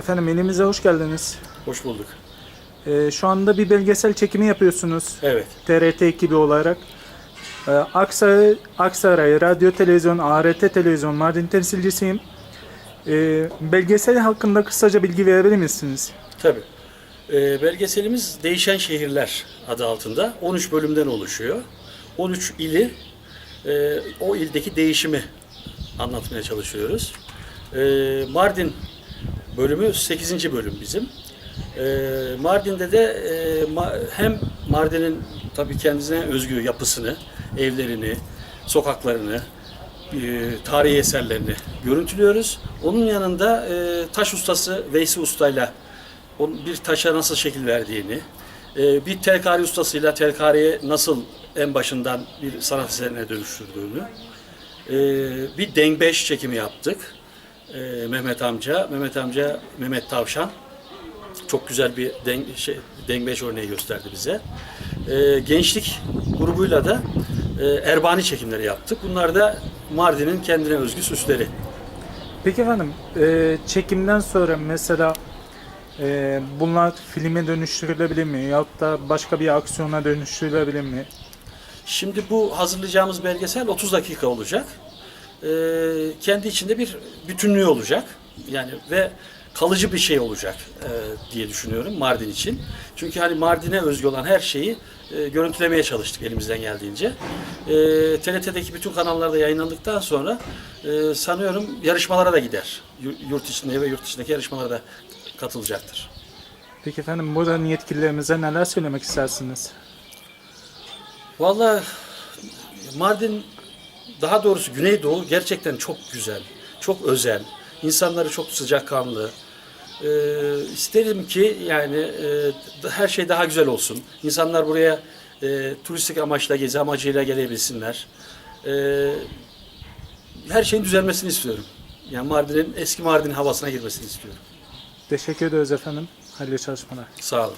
Efendim elimize hoş geldiniz. Hoş bulduk. Ee, şu anda bir belgesel çekimi yapıyorsunuz. Evet. TRT ekibi olarak. Ee, Aksaray, Aksaray Radyo Televizyon, ART Televizyon Mardin temsilcisiyim. Ee, belgesel hakkında kısaca bilgi verebilir misiniz? Tabii. Ee, belgeselimiz Değişen Şehirler adı altında 13 bölümden oluşuyor. 13 ili, e, o ildeki değişimi anlatmaya çalışıyoruz. Ee, Mardin bölümü 8. bölüm bizim. Ee, Mardin'de de e, hem Mardin'in tabii kendisine özgü yapısını, evlerini, sokaklarını, e, tarihi eserlerini görüntülüyoruz. Onun yanında e, taş ustası Veysi Usta'yla bir taşa nasıl şekil verdiğini, bir telkari ustasıyla telkariye nasıl en başından bir sanat eserine dönüştürdüğünü, bir dengbeş çekimi yaptık. E, Mehmet amca, Mehmet amca Mehmet Tavşan çok güzel bir deng, şey, dengbeş örneği gösterdi bize. E, gençlik grubuyla da e, erbani çekimleri yaptık. Bunlar da Mardin'in kendine özgü süsleri. Peki efendim e, çekimden sonra mesela e, bunlar filme dönüştürülebilir mi? Yahut da başka bir aksiyona dönüştürülebilir mi? Şimdi bu hazırlayacağımız belgesel 30 dakika olacak. Ee, kendi içinde bir bütünlüğü olacak. Yani ve kalıcı bir şey olacak e, diye düşünüyorum Mardin için. Çünkü hani Mardin'e özgü olan her şeyi e, görüntülemeye çalıştık elimizden geldiğince. E, TRT'deki bütün kanallarda yayınlandıktan sonra e, sanıyorum yarışmalara da gider. Yu- Yurt içinde ve yurt dışındaki yarışmalara da katılacaktır. Peki efendim buradan yetkililerimize neler söylemek istersiniz? Vallahi Mardin daha doğrusu Güneydoğu gerçekten çok güzel, çok özel. İnsanları çok sıcakkanlı. Ee, isterim ki yani e, her şey daha güzel olsun. İnsanlar buraya e, turistik amaçla, gezi amacıyla gelebilsinler. Ee, her şeyin düzelmesini istiyorum. Yani Mardin'in eski Mardin havasına girmesini istiyorum. Teşekkür ederiz efendim. Hayırlı çalışmalar. Sağ olun.